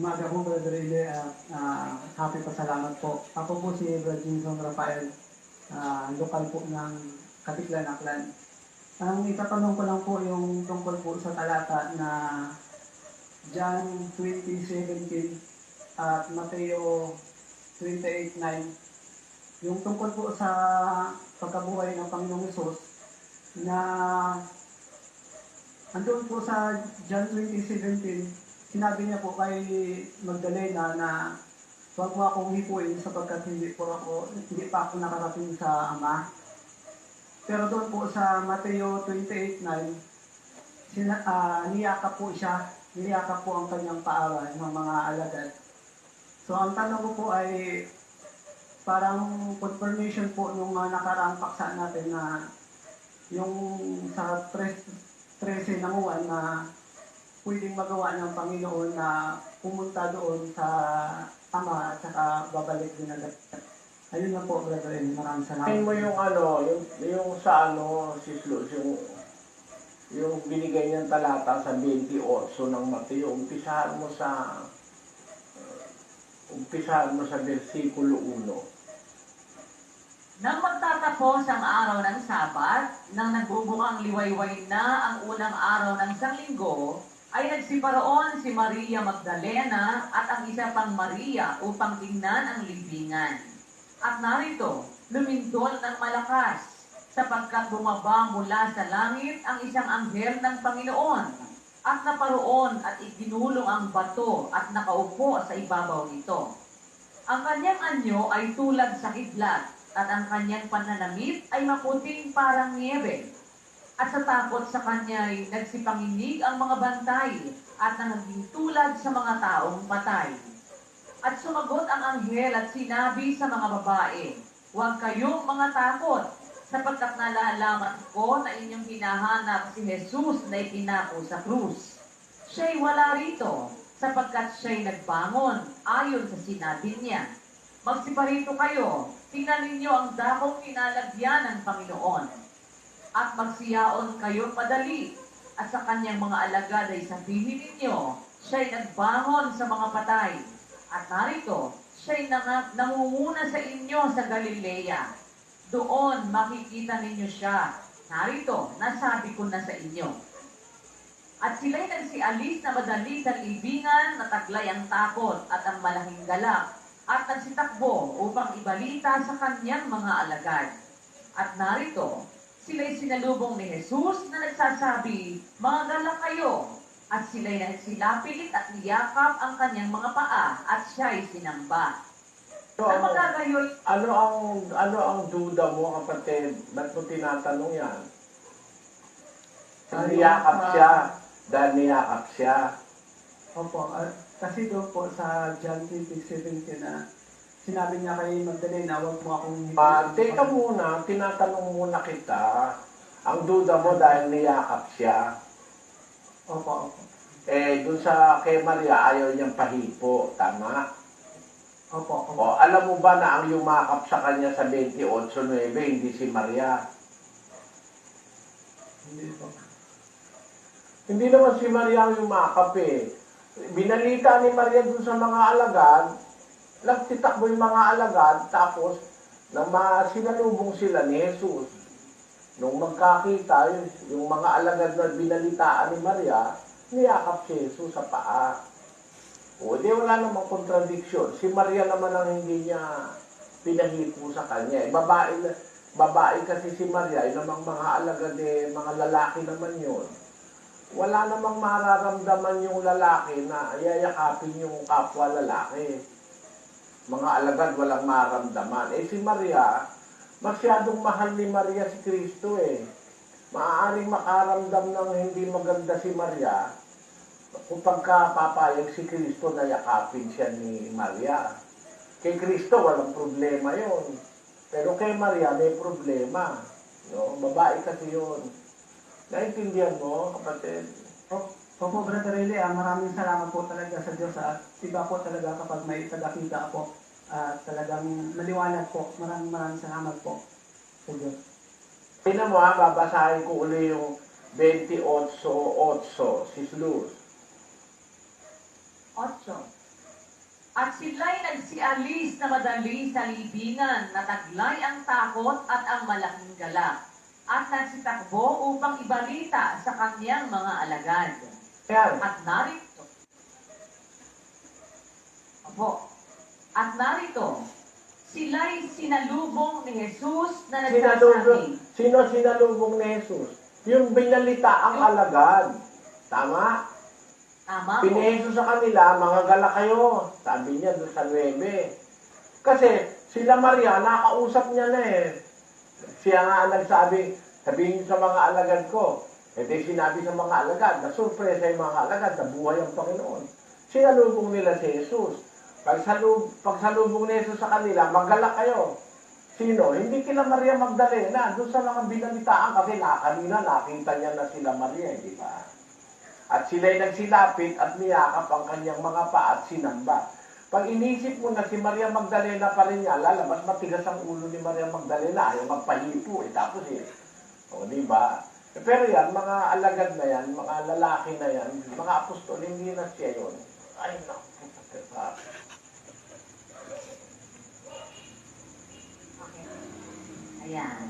Umaga po, Brother Rile. Uh, uh, happy pasalamat po. Ako po si Brother Jinson Rafael, uh, lokal po ng Katiklan, Aklan. Ang itatanong ko lang po yung tungkol po sa talata na John 20:17 at Mateo 28:9. Yung tungkol po sa pagkabuhay ng Panginoong Hesus na andun po sa John 20:17 sinabi niya po kay Magdalena na huwag mo akong hipuin sapagkat hindi po ako, hindi pa ako nakarating sa Ama. Pero doon po sa Mateo 28.9, sina, ah, niyakap po siya, niyakap po ang kanyang paawan ng mga alagad. So ang tanong ko po ay parang confirmation po nung uh, nakaraang paksa natin na yung sa 13 ng uwan na pwedeng magawa ng Panginoon na pumunta doon sa Ama at saka babalik din agad. Ayun na po, Brother Amy. Maraming salamat. Tingin mo yung ano, yung, yung sa ano, si Slus, yung, yung binigay niyang talata sa 28 ng Mateo, umpisahan mo sa, uh, umpisahan mo sa versikulo 1. Nang magtatapos ang araw ng Sabat, nang nagbubukang liwayway na ang unang araw ng isang ay nagsiparoon si Maria Magdalena at ang isa pang Maria upang tingnan ang libingan. At narito, lumindol ng malakas, sapagkat bumaba mula sa langit ang isang anghel ng Panginoon, at naparoon at iginulong ang bato at nakaupo sa ibabaw nito. Ang kanyang anyo ay tulad sa kidlat, at ang kanyang pananamit ay maputing parang niebe. At sa takot sa kanya ay nagsipanginig ang mga bantay at nangaging tulad sa mga taong patay. At sumagot ang anghel at sinabi sa mga babae, Huwag kayong mga takot, sapagkat nalalaman ko na inyong hinahanap si Jesus na ipinako sa krus. Siya'y wala rito, sapagkat siya'y nagbangon ayon sa sinabi niya. Magsiparito kayo, tingnan ninyo ang dakong pinalagyan ng Panginoon. At magsiyaon kayo padali, at sa kanyang mga alagad ay sabihin ninyo, siya'y nagbangon sa mga patay. At narito, siya'y nang- nangunguna sa inyo sa Galilea. Doon makikita ninyo siya. Narito, nasabi ko na sa inyo. At sila'y nagsialis na madali sa libingan na taglay ang takot at ang malaking galak at nagsitakbo upang ibalita sa kanyang mga alagad. At narito, sila'y sinalubong ni Jesus na nagsasabi, Mga galak kayo! At sila'y nagsilapilit at niyakap ang kanyang mga paa at siya'y sinamba. So, ano, magagayoy ano ang ano ang duda mo kapatid? Ba't mo tinatanong yan? Ay, Niyakap ah, siya, dahil niyakap siya. Opo, ah, kasi doon po sa John 20:17 na sinabi niya kay Magdalena, huwag mo akong. Ah, teka muna, tinatanong muna kita. Ang duda mo dahil niyakap siya. Opo, opo. Eh, dun sa kay Maria, ayaw niyang pahipo. Tama? Opo, opo. O, alam mo ba na ang yumakap sa kanya sa 28.9, hindi si Maria? Hindi po. Hindi naman si Maria ang yumakap eh. Binalita ni Maria dun sa mga alagad, nagtitakbo yung mga alagad, tapos na sinalubong sila ni Jesus. Nung magkakita, yung, mga alagad na binalitaan ni Maria, niyakap si Jesus sa paa. O di wala namang kontradiksyon. Si Maria naman ang hindi niya pinahipo sa kanya. Eh, babae, babae kasi si Maria, yung namang mga alagad eh, mga lalaki naman yun wala namang mararamdaman yung lalaki na yayakapin yung kapwa lalaki. Mga alagad walang maramdaman. Eh si Maria, masyadong mahal ni Maria si Kristo eh. Maaaring makaramdam ng hindi maganda si Maria kung pagka papayag si Kristo na yakapin siya ni Maria. Kay Kristo walang problema yon. Pero kay Maria may problema. No? Babae kasi yun. Naintindihan mo, kapatid? Opo, opo, Brother Riley, ah, maraming salamat po talaga sa Diyos. At iba po talaga kapag may tagakita po. At talagang maliwanag po. Maraming maraming salamat po sa Diyos. Tingnan mo ha, babasahin ko uli yung 28.8, si Slus. 8. At sila'y nagsialis na madali sa libingan na taglay ang takot at ang malaking galak. At nagsitakbo upang ibalita sa kanyang mga alagad. Yan. At narito, Opo. At narito, sila'y sinalubong ni Jesus na Sinalubong, nagsasabi, sino sinalubong ni Jesus? Yung binalita ang alagad. Tama? Tama po. Pineso sa kanila, mga gala kayo. Sabi niya doon sa 9. Kasi sila Maria, nakausap niya na eh. Siya nga ang nagsabi, sabihin sa mga alagad ko. E di sinabi sa mga alagad, na surpresa yung mga alagad, na buhay ang Panginoon. Sinalubong nila si Jesus. Pag, salub, pag salubong ni Jesus sa kanila, magala kayo. Sino? Hindi kila Maria Magdalena. Doon sa mga binalitaan kasi na, kanina nakita niya na sila Maria, di ba? At sila'y nagsilapit at niyakap ang kanyang mga paa at sinamba. Pag inisip mo na si Maria Magdalena pa rin niya, lalabas matigas ang ulo ni Maria Magdalena, ayaw magpahipo eh. Tapos eh, o di ba? Eh, Pero yan, mga alagad na yan, mga lalaki na yan, mga apostol, hindi na siya yun. Ay, naku, Yeah.